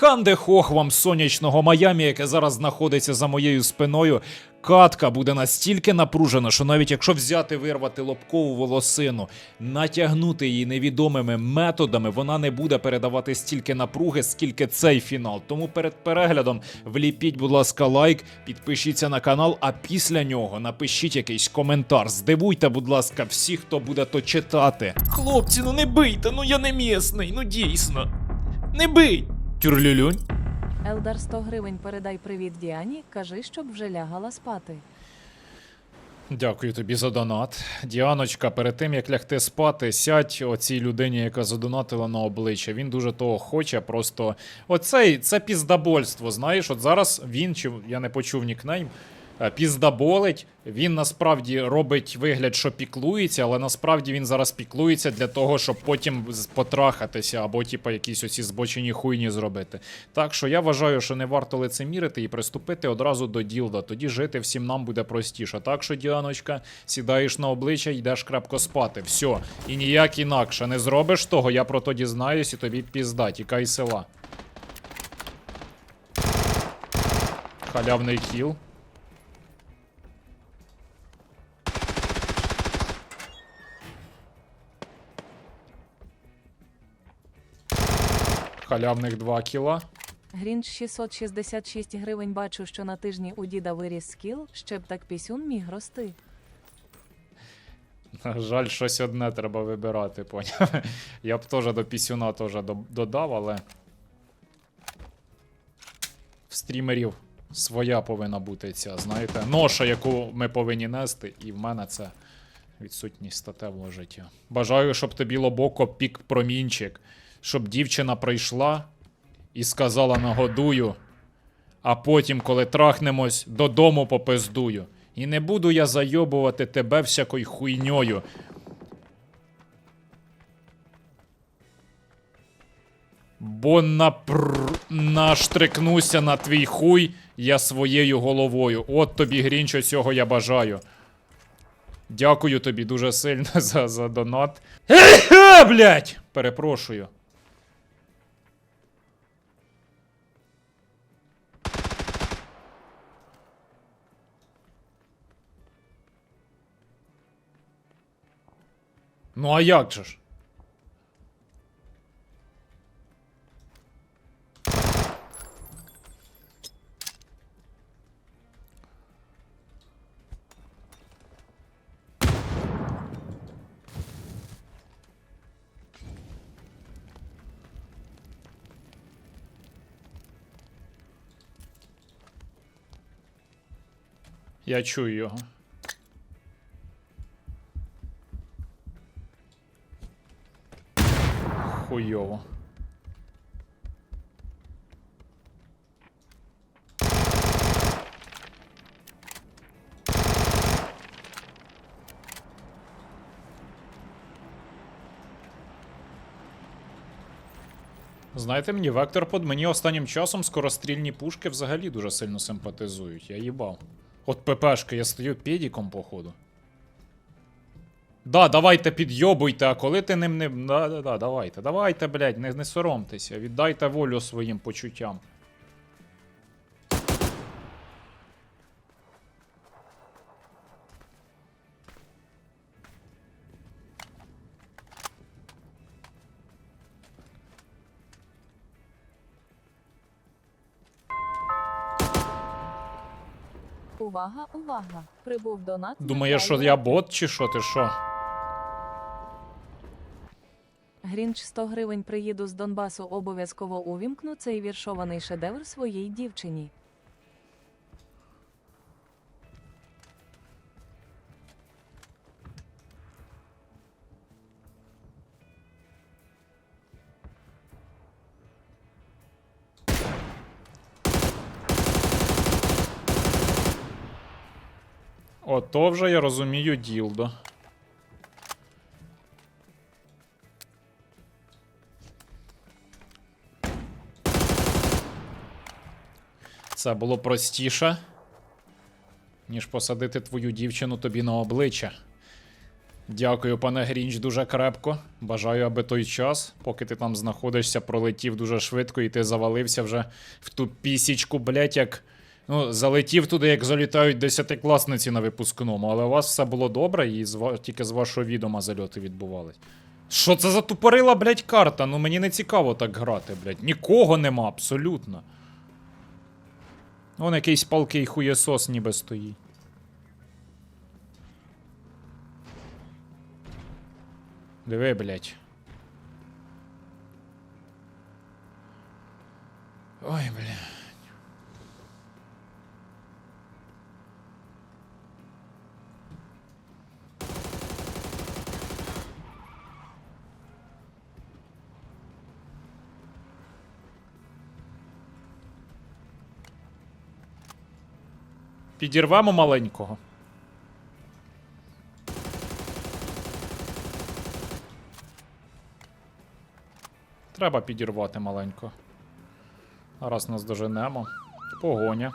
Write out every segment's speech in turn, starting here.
Ханде хох вам сонячного Майамі, яке зараз знаходиться за моєю спиною. Катка буде настільки напружена, що навіть якщо взяти вирвати лобкову волосину, натягнути її невідомими методами, вона не буде передавати стільки напруги, скільки цей фінал. Тому перед переглядом вліпіть, будь ласка, лайк, підпишіться на канал, а після нього напишіть якийсь коментар. Здивуйте, будь ласка, всіх, хто буде то читати. Хлопці, ну не бийте, ну я не місний, ну дійсно. Не бий! Тюрлюлюнь. Елдар 100 гривень передай привіт Діані, кажи, щоб вже лягала спати. Дякую тобі за донат. Діаночка, перед тим як лягти спати, сядь оцій людині, яка задонатила на обличчя. Він дуже того хоче. Просто оцей це піздабольство. Знаєш, от зараз він, чи я не почув нікнейм, піздаболить. Він насправді робить вигляд, що піклується, але насправді він зараз піклується для того, щоб потім потрахатися або, типа, якісь оці збочені хуйні зробити. Так що я вважаю, що не варто лицемірити і приступити одразу до ділда. Тоді жити всім нам буде простіше. Так що, Діаночка, сідаєш на обличчя, йдеш крепко спати. Все. І ніяк інакше не зробиш того, я про то дізнаюсь і тобі пізда, тікай села. Халявний кіл. Халявних 2 кіла. Грінч 666 гривень бачу, що на тижні у діда виріс скіл, ще б так пісюн міг рости. На Жаль, щось одне треба вибирати, поняв. Я б теж до пісюна теж додав, але. В стрімерів своя повинна бути ця, знаєте, ноша, яку ми повинні нести, і в мене це відсутність статевого життя. Бажаю, щоб тобі лобоко пік промінчик, щоб дівчина прийшла і сказала нагодую, а потім, коли трахнемось, додому попиздую. І не буду я зайобувати тебе всякою хуйньою. Бо напр... наштрикнуся на твій хуй я своєю головою. От тобі, Грінчо, цього я бажаю. Дякую тобі дуже сильно за, за донат. Блять! Перепрошую. Ну а як же ж? Я чую його. Хуйово. Знаєте мені, Вектор под мені останнім часом скорострільні пушки взагалі дуже сильно симпатизують. Я їбав. От ППшки, я стою педіком, походу. Да, давайте підйобуйте, а коли ти ним не. Да, да, да, давайте, давайте, блядь, не, не соромтеся, віддайте волю своїм почуттям. Увага, увага! Прибув донат. Думаєш, що я бот чи що, ти що? Грінч 100 гривень приїду з Донбасу обов'язково увімкну цей віршований шедевр своїй дівчині. Ото вже я розумію ділдо. Це було простіше, ніж посадити твою дівчину тобі на обличчя. Дякую, пане Грінч, дуже крепко. Бажаю, аби той час, поки ти там знаходишся, пролетів дуже швидко і ти завалився вже в ту пісічку, блять, як. Ну, залетів туди, як залітають десятикласниці на випускному, але у вас все було добре, і з тільки з вашого відома зальоти відбувались. Що це за тупорила, блять, карта? Ну мені не цікаво так грати, блять. Нікого нема, абсолютно. Вон якийсь палкий хуєсос ніби стоїть. Диви, блять. Ой, бля. Підірвемо маленького. Треба підірвати маленько. Раз нас доженемо. Погоня.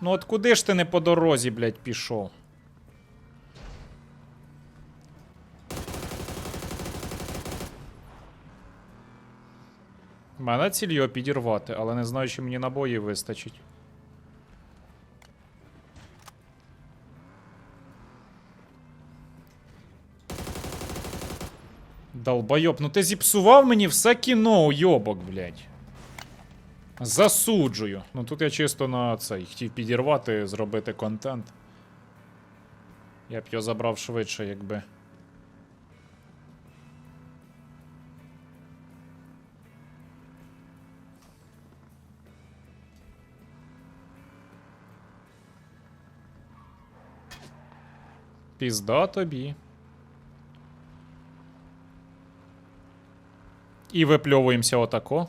Ну от куди ж ти не по дорозі, блядь, пішов? Мене ціль його підірвати, але не знаю, чи мені набої вистачить. Долбойоб, ну ти зіпсував мені все кіно, уйобок, блядь. Засуджую. Ну тут я чисто на цей хотів підірвати, зробити контент. Я б його забрав швидше, якби. Пізда тобі. І випльовуємося отако.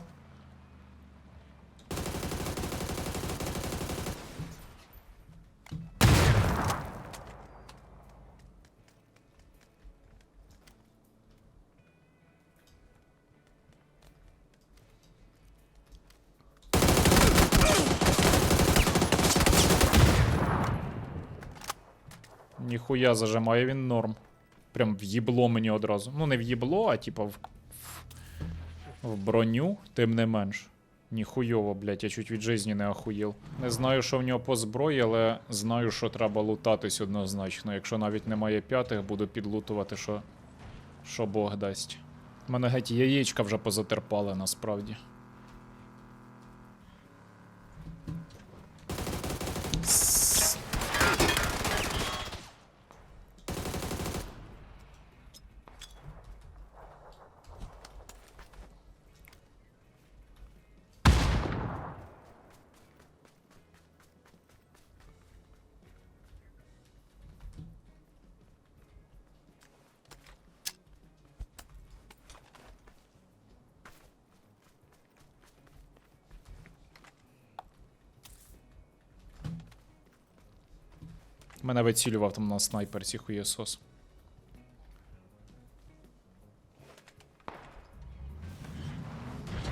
Ніхуя зажимає він норм. Прям в'їбло мені одразу. Ну, не в'їбло, а типа в, в, в броню, тим не менш. Ніхуйово, блядь, я чуть від житті не охуїв. Не знаю, що в нього по зброї, але знаю, що треба лутатись однозначно. Якщо навіть немає п'ятих, буду підлутувати, що, що Бог дасть. У Мене геть яєчка вже позатерпали насправді. Мене вицілював там на снайперці хуєсос.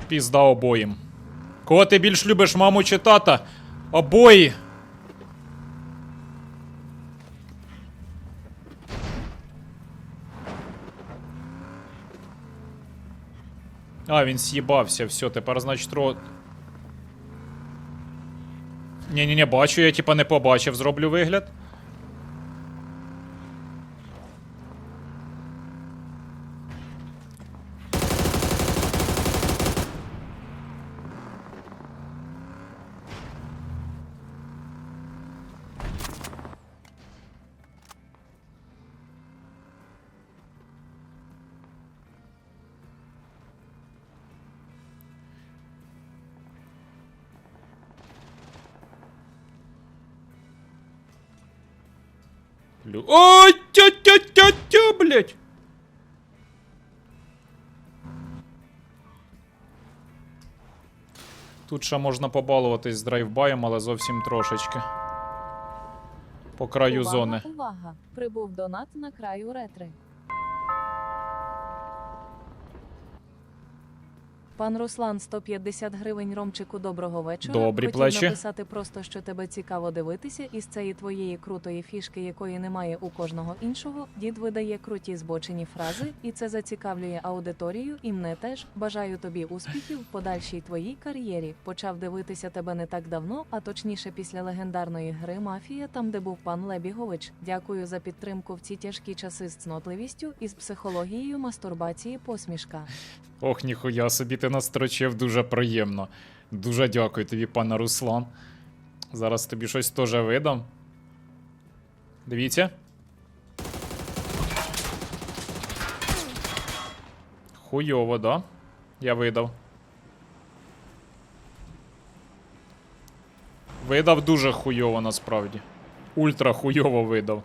Пізда обоїм. Кого ти більш любиш, маму чи тата? Обої! А, він з'їбався, все, тепер, значить, ро... Ні-ні-ні, бачу, я типа не побачив, зроблю вигляд. Лю... Ой, тя-тя-тя-тя, блядь! Тут ще можна побалуватись з драйвбаєм, але зовсім трошечки. По краю увага, зони. Увага! Прибув донат на краю ретри. Пан Руслан 150 гривень Ромчику доброго вечора. Добрі Хотів плечі. написати просто, що тебе цікаво дивитися із цієї твоєї крутої фішки, якої немає у кожного іншого. Дід видає круті збочені фрази, і це зацікавлює аудиторію. І мене теж бажаю тобі успіхів в подальшій твоїй кар'єрі. Почав дивитися тебе не так давно, а точніше після легендарної гри Мафія, там де був пан Лебігович. Дякую за підтримку в ці тяжкі часи з цнотливістю і з психологією мастурбації посмішка. Ох, ніхуя собі ти настрочив дуже приємно. Дуже дякую тобі, пане Руслан. Зараз тобі щось теж видам. Дивіться. Хуйово, да? Я видав. Видав дуже хуйово насправді. Ультра хуйово видав.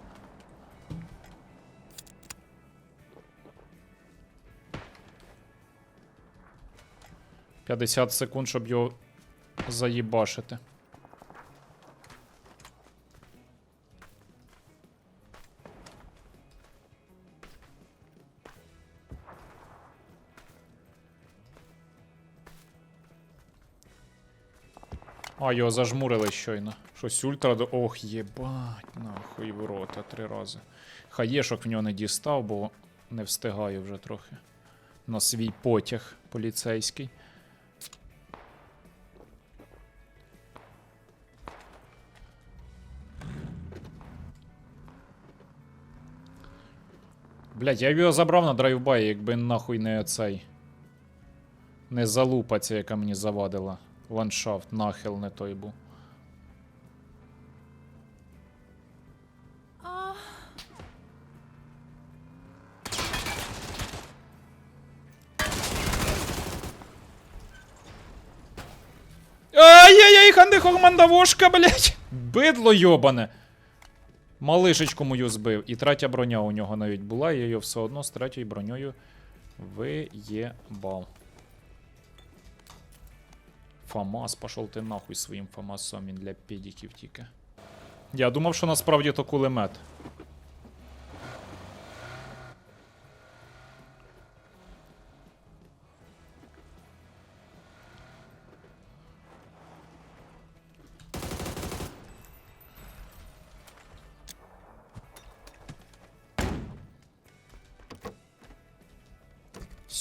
50 секунд, щоб його заїбашити. А, його зажмурили щойно. Щось ультра. до- Ох, єбать, нахуй в рота три рази. Хаєшок в нього не дістав, бо не встигаю вже трохи. На свій потяг поліцейський. Блять, я б його забрав на драйвбай, якби нахуй не цей. Не залупа ця, яка мені завадила. Ландшафт, нахил не той був. Ай-яй-яй, хандихо мандавошка, блять! Бидло йобане! Малишечку мою збив. І третя броня у нього навіть була, я її все одно з третьою броньою виєбав. Фамас, пошов ти нахуй своїм Фамасом, він для педиків тільки. Я думав, що насправді то кулемет.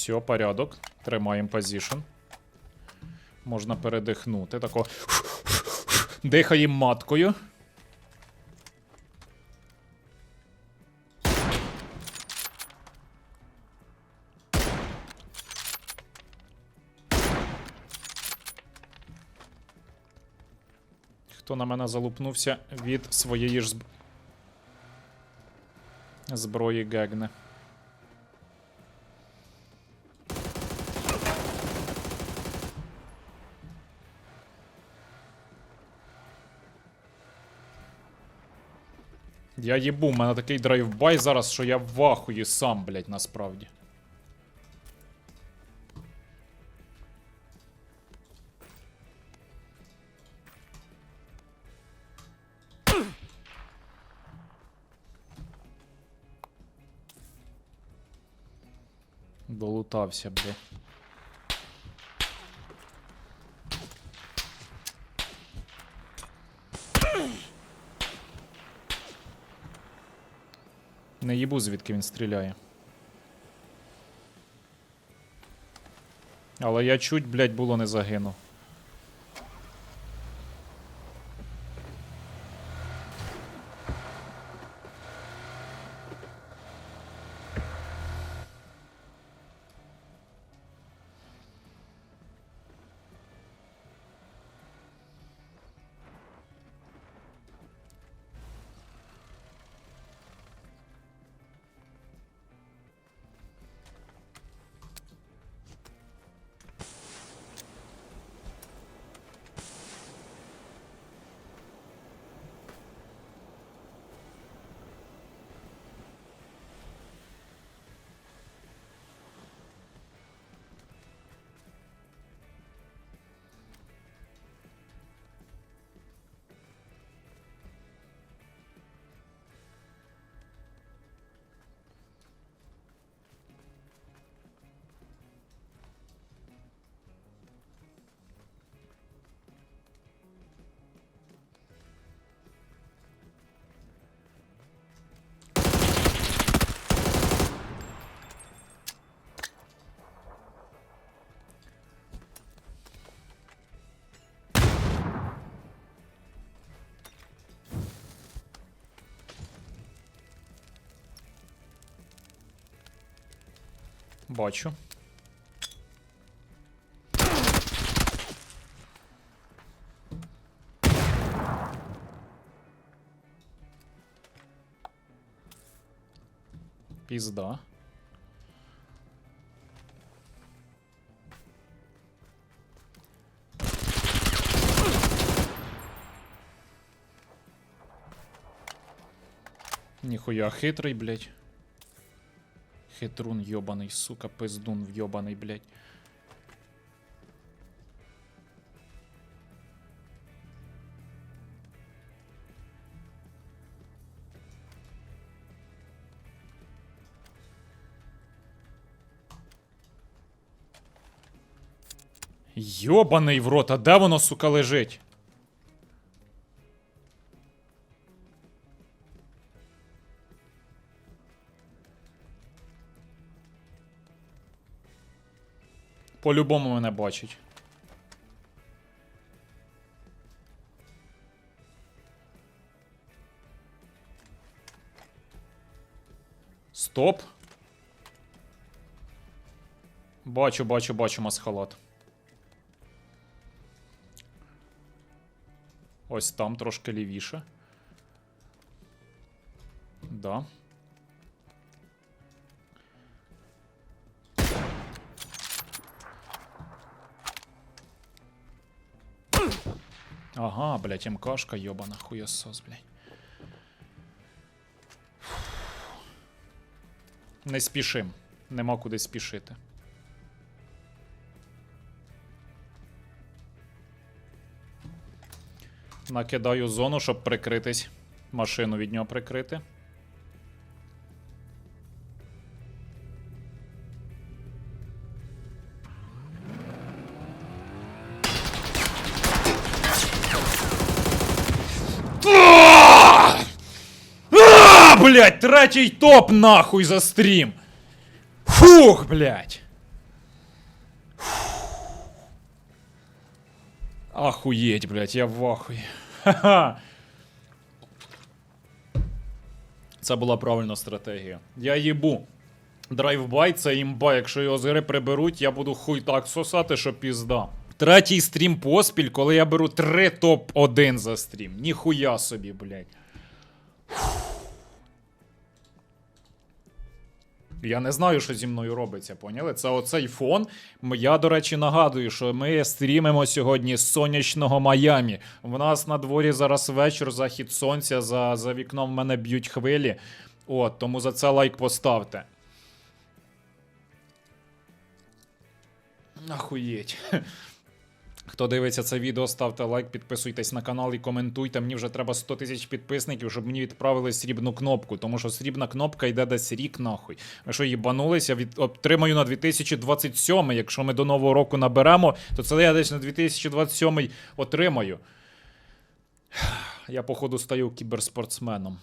Все, порядок. Тримаємо позишн. Можна передихнути. Тако. Дихаємо маткою. Хто на мене залупнувся від своєї ж зб... зброї Гегне. Я їбу, у мене такий драйвбай зараз, що я в ахуї сам, блять, насправді. Долутався, бля. Не їбу, звідки він стріляє. Але я чуть, блядь, було не загинув. Бачу. Пізда. Ніхуя хитрий, блядь. Хитрун йобаний, сука, пиздун вйобаний, блядь. Йобаний в рот, а де воно, сука, лежить? По-любому мене бачить. Стоп. Бачу, бачу, бачу масхалат. Ось там трошки лівіше. Да. Ага, блядь, МКшка йобана, хуєсос, блядь. Не спішим. Нема куди спішити. Накидаю зону, щоб прикритись. Машину від нього прикрити. Третій топ нахуй за стрім. Фух, блядь. Охуеть, блядь, я в ахуї. Це була правильна стратегія. Я їбу. Драйвбай це імба. Якщо його з гри приберуть, я буду хуй так сосати, що пізда. Третій стрім поспіль, коли я беру 3 топ-1 за стрім. Ніхуя собі, блядь. Я не знаю, що зі мною робиться, поняли? Це оцей фон. Я, до речі, нагадую, що ми стрімимо сьогодні з сонячного Майамі. В нас на дворі зараз вечір, захід сонця, за, за вікном мене б'ють хвилі. От, тому за це лайк поставте. Ахуєть. Хто дивиться це відео, ставте лайк, підписуйтесь на канал і коментуйте. Мені вже треба 100 тисяч підписників, щоб мені відправили срібну кнопку, тому що срібна кнопка йде десь рік нахуй. Ви що їбанулися? Від... Отримаю на 2027. Якщо ми до нового року наберемо, то це я десь на 2027 отримаю. Я, походу, стаю кіберспортсменом.